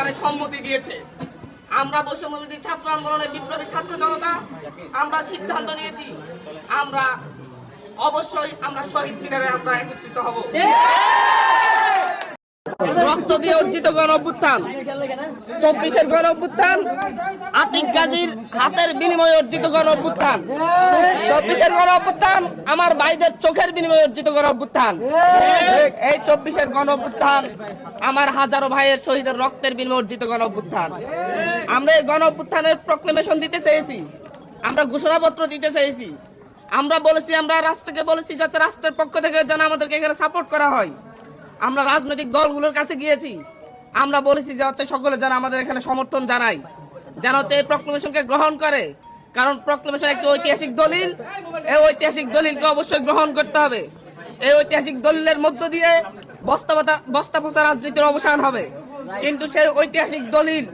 ব্যাপারে সম্মতি দিয়েছে। আমরা বৈষম্যবিরোধী ছাত্র আন্দোলনের বিপ্লবী ছাত্র জনতা, আমরা সিদ্ধান্ত নিয়েছি, আমরা অবশ্যই আমরা শহীদ মিনারে আমরা একত্রিত হব। রক্ত দিয়ে অর্জিত গণ অভ্যুত্থান। চব্বিশের গণ অভ্যুত্থান। আতিক গাজীর হাতের বিনিময়ে অর্জিত গণ অভ্যুত্থান। চব্বিশের গণ অভ্যুত্থান, আমার ভাইদের চোখের বিনিময়ে অর্জিত গণ অভ্যুত্থান। এই চব্বিশের গণ অভ্যুত্থান, আমার হাজারো ভাইয়ের শহীদের রক্তের বিনিময়ে অর্জিত গণ অভ্যুত্থান। আমরা এই গণ অভ্যুত্থানের প্রক্লেমেশন দিতে চেয়েছি। আমরা ঘোষণাপত্র দিতে চেয়েছি। আমরা বলেছি, আমরা রাষ্ট্রকে বলেছি যাতে রাষ্ট্রের পক্ষ থেকে যেন আমাদেরকে এখানে সাপোর্ট করা হয়। আমরা রাজনৈতিক দলগুলোর কাছে গিয়েছি। আমরা বলেছি যে হচ্ছে সকলে যেন আমাদের এখানে সমর্থন জানাই যেন হচ্ছে এই প্রক্লেমেশনকে গ্রহণ করে। কারণ প্রক্লেমেশন একটি ঐতিহাসিক দলিল। এই ঐতিহাসিক দলিলকে অবশ্যই গ্রহণ করতে হবে। এই ঐতিহাসিক দলিলের মধ্য দিয়ে বস্তা বস্তা ফসা রাজনীতির অবসান হবে। কিন্তু সেই ঐতিহাসিক দলিল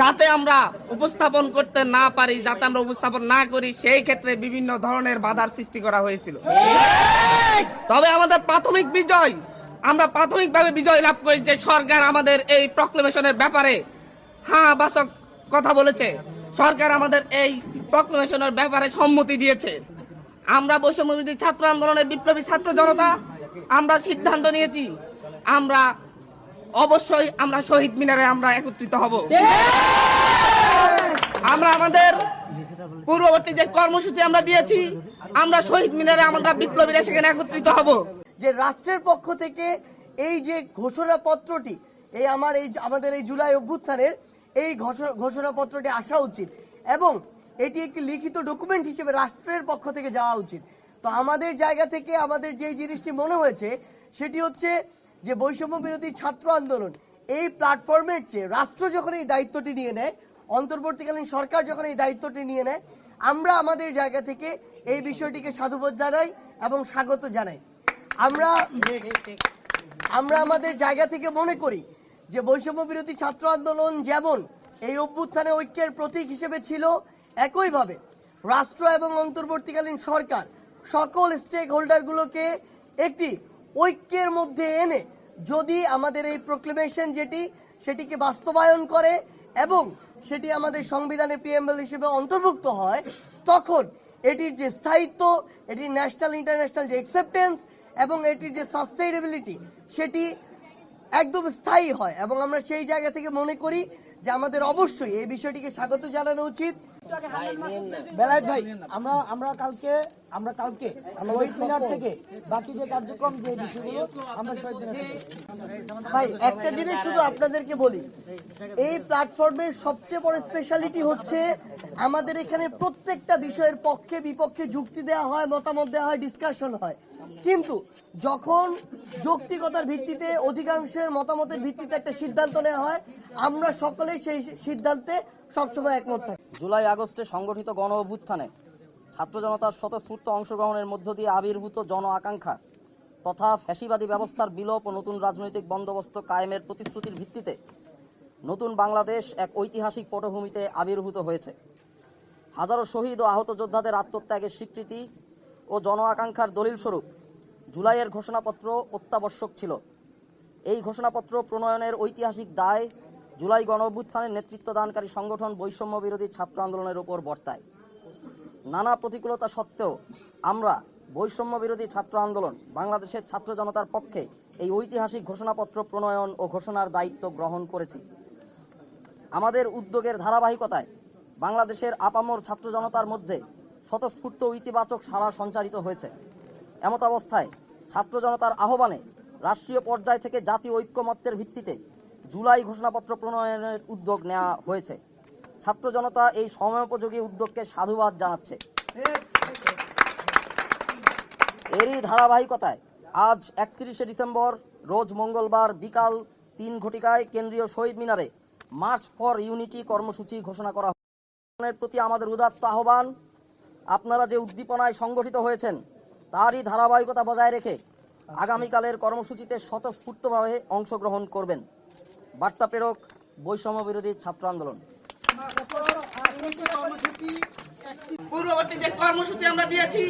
যাতে আমরা উপস্থাপন করতে না পারি যাতে আমরা উপস্থাপন না করি সেই ক্ষেত্রে বিভিন্ন ধরনের বাধার সৃষ্টি করা হয়েছিল। তবে আমাদের প্রাথমিক বিজয় আমরা প্রাথমিকভাবে বিজয় লাভ করি যে সরকার আমাদের এই প্রক্লেমেশনের ব্যাপারে। হ্যাঁ বাসক কথা বলেছে। সরকার আমাদের এই প্রক্লেমেশনের ব্যাপারে সম্মতি দিয়েছে। আমরা বৈষম্যবিরোধী ছাত্র আন্দোলনের বিপ্লবী ছাত্র জনতা, আমরা সিদ্ধান্ত নিয়েছি। আমরা অবশ্যই আমরা শহীদ মিনারে আমরা একত্রিত হব। আমরা আমাদের পূর্ববর্তী যে কর্মসূচি আমরা দিয়েছি, আমরা শহীদ মিনারে আমরা বিপ্লবীরা সেখানে একত্রিত হব। যে রাষ্ট্রের পক্ষ থেকে এই যে ঘোষণাপত্রটি, এই আমার এই আমাদের এই জুলাই অভ্যুত্থানের এই ঘোষ- ঘোষণাপত্রটি আসা উচিত এবং এটি একটি লিখিত ডকুমেন্ট হিসেবে রাষ্ট্রের পক্ষ থেকে যাওয়া উচিত। তো আমাদের জায়গা থেকে আমাদের যে জিনিসটি মনে হয়েছে, সেটি হচ্ছে যে বৈষম্য বিরোধী ছাত্র আন্দোলন, এই প্ল্যাটফর্মের চেয়ে রাষ্ট্র যখন এই দায়িত্বটি নিয়ে নেয়, অন্তর্বর্তীকালীন সরকার যখন এই দায়িত্বটি নিয়ে নেয়, আমরা আমাদের জায়গা থেকে এই বিষয়টিকে সাধুবোধ জানাই এবং স্বাগত জানাই। আমরা আমরা আমাদের জায়গা থেকে মনে করি যে বৈষম্য বিরোধী ছাত্র আন্দোলন যেমন এই অভ্যুত্থানে ঐক্যের প্রতীক হিসেবে ছিল, একইভাবে রাষ্ট্র এবং অন্তর্বর্তীকালীন সরকার সকল স্টেক হোল্ডারগুলোকে একটি ঐক্যের মধ্যে এনে যদি আমাদের এই প্রক্লেমেশন যেটি, সেটিকে বাস্তবায়ন করে এবং সেটি আমাদের সংবিধানের প্রিএমএল হিসেবে অন্তর্ভুক্ত হয়, তখন এটির যে স্থায়িত্ব এটির ন্যাশনাল ইন্টারন্যাশনাল যে অ্যাকসেপ্টেন্স এবং এটির যে সাস্টেইনেবিলিটি সেটি একদম স্থায়ী হয় এবং আমরা সেই জায়গা থেকে মনে করি যে আমাদের অবশ্যই এই বিষয়টিকে স্বাগত জানানো উচিত। আমরা আমরা কালকে আমরা কালকে থেকে বাকি যে কার্যক্রম, যে বিষয়গুলো আমরা ভাই, একটা জিনিস শুধু আপনাদেরকে বলি, এই প্ল্যাটফর্মের সবচেয়ে বড় স্পেশালিটি হচ্ছে আমাদের এখানে প্রত্যেকটা বিষয়ের পক্ষে বিপক্ষে যুক্তি দেওয়া হয়, মতামত দেওয়া হয় ডিসকাশন হয়। কিন্তু যখন যৌক্তিকতার ভিত্তিতে অধিকাংশের মতামতের ভিত্তিতে একটা সিদ্ধান্ত নেওয়া হয়, আমরা সকলেই সেই সিদ্ধান্তে সবসময় একমত থাকি। জুলাই আগস্টে সংগঠিত গণ অভ্যুত্থানে ছাত্র জনতার স্বতঃস্ফূর্ত অংশগ্রহণের মধ্য দিয়ে আবির্ভূত জন আকাঙ্ক্ষা তথা ফ্যাসিবাদী ব্যবস্থার বিলোপ ও নতুন রাজনৈতিক বন্দোবস্ত কায়েমের প্রতিশ্রুতির ভিত্তিতে নতুন বাংলাদেশ এক ঐতিহাসিক পটভূমিতে আবির্ভূত হয়েছে। হাজারো শহীদ ও আহত যোদ্ধাদের আত্মত্যাগের স্বীকৃতি ও জন আকাঙ্ক্ষার দলিল স্বরূপ জুলাইয়ের ঘোষণাপত্র অত্যাবশ্যক ছিল। এই ঘোষণাপত্র প্রণয়নের ঐতিহাসিক দায় জুলাই গণ অভ্যুত্থানের নেতৃত্ব দানকারী সংগঠন বৈষম্য বিরোধী ছাত্র আন্দোলনের ওপর বর্তায়। নানা প্রতিকূলতা সত্ত্বেও আমরা বৈষম্য বিরোধী ছাত্র আন্দোলন বাংলাদেশের ছাত্র জনতার পক্ষে এই ঐতিহাসিক ঘোষণাপত্র প্রণয়ন ও ঘোষণার দায়িত্ব গ্রহণ করেছি। আমাদের উদ্যোগের ধারাবাহিকতায় বাংলাদেশের আপামর ছাত্র জনতার মধ্যে স্বতঃস্ফূর্ত ইতিবাচক সাড়া সঞ্চারিত হয়েছে। এমত অবস্থায় ছাত্র জনতার আহ্বানে রাষ্ট্রীয় পর্যায় থেকে জাতীয় ঐক্যমত্যের ভিত্তিতে জুলাই ঘোষণাপত্র প্রণয়নের উদ্যোগ নেওয়া হয়েছে। ছাত্র জনতা এই সময়োপযোগী উদ্যোগকে সাধুবাদ জানাচ্ছে। এরই ধারাবাহিকতায় আজ একত্রিশে ডিসেম্বর, রোজ মঙ্গলবার বিকাল তিন ঘটিকায় কেন্দ্রীয় শহীদ মিনারে মার্চ ফর ইউনিটি কর্মসূচি ঘোষণা করা। প্রতি আমাদের উদাত্ত আহ্বান। আপনারা যে উদ্দীপনায় সংগঠিত হয়েছেন তারই ধারাবাহিকতা বজায় রেখে আগামীকালের কর্মসূচিতে স্বতঃস্ফূর্তভাবে অংশগ্রহণ করবেন। বার্তা প্রেরক বৈষম্য বিরোধী ছাত্র আন্দোলন। পূর্ববর্তী যে কর্মসূচি আমরা দিয়েছি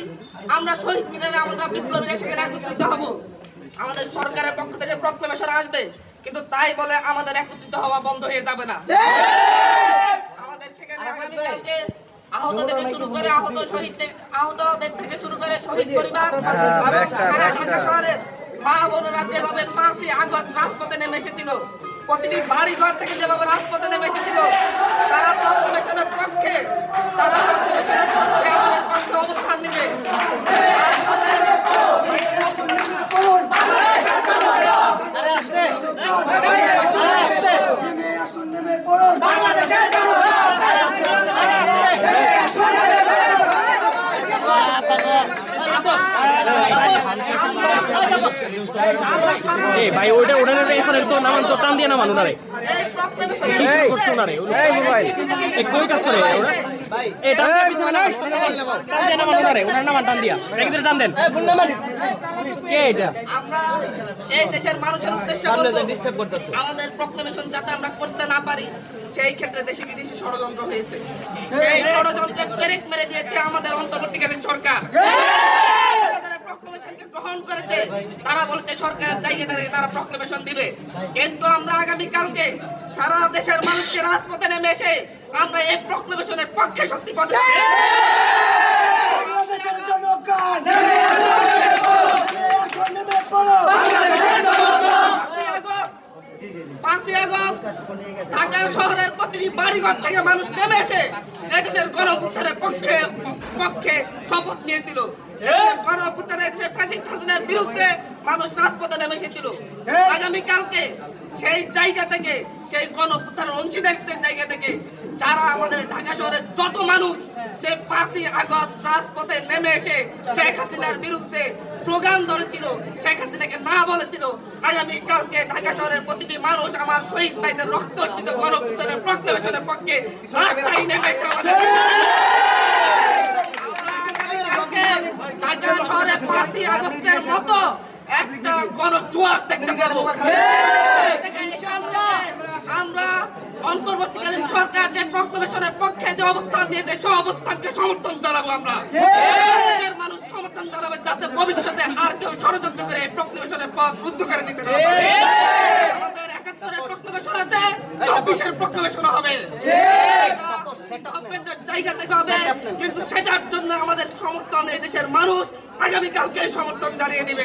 আমরা শহীদ মিনারে আমরা বিপ্লবীরা সেখানে একত্রিত হব। আমাদের সরকারের পক্ষ থেকে প্রক্লেমেশন আসবে কিন্তু তাই বলে আমাদের একত্রিত হওয়া বন্ধ হয়ে যাবে না। আমাদের সেখানে আগামীকালকে আহত থেকে শুরু করে আহত শহীদ থেকে- আহতদের থেকে শুরু করে শহীদ পরিবার এবং সারা ঢাকা শহরের মা বোনেরা যেভাবে পাঁচই আগস্ট রাজপথে নেমে এসেছিল। প্রতিটি বাড়ি ঘর থেকে যেভাবে রাজপথে নেমে এসেছিল তারা প্রক্লেমেশনের পক্ষে তারা পক্ষে আমাদের পক্ষে অবস্থান নেবে এই ভাই ওইটা ওটা এখন একটু নামান তো টান দিয়ে নামান ওনারে। কি করছে ওনারে? এই কই কাজ করে? ওরা এই টান দিয়ে নামান টান দিয়ে নামান ওনারে ওনার নামান টান দিয়া। রেখে টান দেন? কে এটা? এই দেশের মানুষের উদ্দেশ্যে বলব, আমাদের প্রক্লেমেশন যাতে আমরা করতে না পারি সেই ক্ষেত্রে দেশে বিদেশি ষড়যন্ত্র হয়েছে। সেই ষড়যন্ত্রে পেরেক মেরে দিয়েছে আমাদের অন্তর্বর্তীকালীন সরকার যারা প্রক্লেমেশনকে গ্রহণ করেছে তারা বলেছে সরকারের জায়গাটা থেকে তারা প্রক্লেমেশন দিবে। কিন্তু আমরা আগামী কালকে সারা দেশের মানুষকে রাজপথে নেমে এসে আমরা এই প্রক্লেমেশনের পক্ষে শক্তি প্রদর্শন বাংলাদেশের জনগণ! আসন নেমে পড়ো পাঁচই আগস্ট ঢাকা শহরের প্রতিটি বাড়িঘর থেকে মানুষ নেমে এসে এদেশের গণঅভ্যুত্থানের পক্ষে পক্ষে শপথ নিয়েছিল। ফ্যাসিস্ট হাসিনার বিরুদ্ধে মানুষ রাজপথে নেমে এসেছিল। আগামী সেই জায়গা থেকে সেই গণঅভ্যুত্থানের অংশীদারিত্বের জায়গা থেকে যারা আমাদের ঢাকা শহরের যত মানুষ সেই পাঁচই আগস্ট রাজপথে নেমে এসে শেখ হাসিনার বিরুদ্ধে স্লোগান ধরেছিল। শেখ হাসিনাকে না বলেছিল আগামী কালকে ঢাকা শহরের প্রতিটি মানুষ আমার শহীদ ভাইদের রক্ত অর্জিত গণপুত্রের প্রক্লেমেশনের পক্ষে রাস্তায় নেমে এসে আমাদের আগামীকালকে শহরে পাঁচই আগস্টের মতো একটা গণজোয়ার দেখতে পাবো। আমরা অন্তর্বর্তীকালীন সরকার যে প্রক্লেমেশনের পক্ষে যে অবস্থান নিয়েছে সেই অবস্থানকে সমর্থন জানাব আমরা। দেশের মানুষ সমর্থন জানাবে যাতে ভবিষ্যতে আর কেউ ষড়যন্ত্র করে এই প্রক্লেমেশনের পথ রুদ্ধ করে দিতে না পারে। আমাদের একাত্তরের প্রক্লেমেশন আছে, চব্বিশের প্রক্লেমেশন হবে। এটা ডেভেলপমেন্টের জায়গা থেকে হবে কিন্তু সেটার জন্য আমাদের সমর্থন এই দেশের মানুষ আগামীকালকে সমর্থন জানিয়ে দিবে।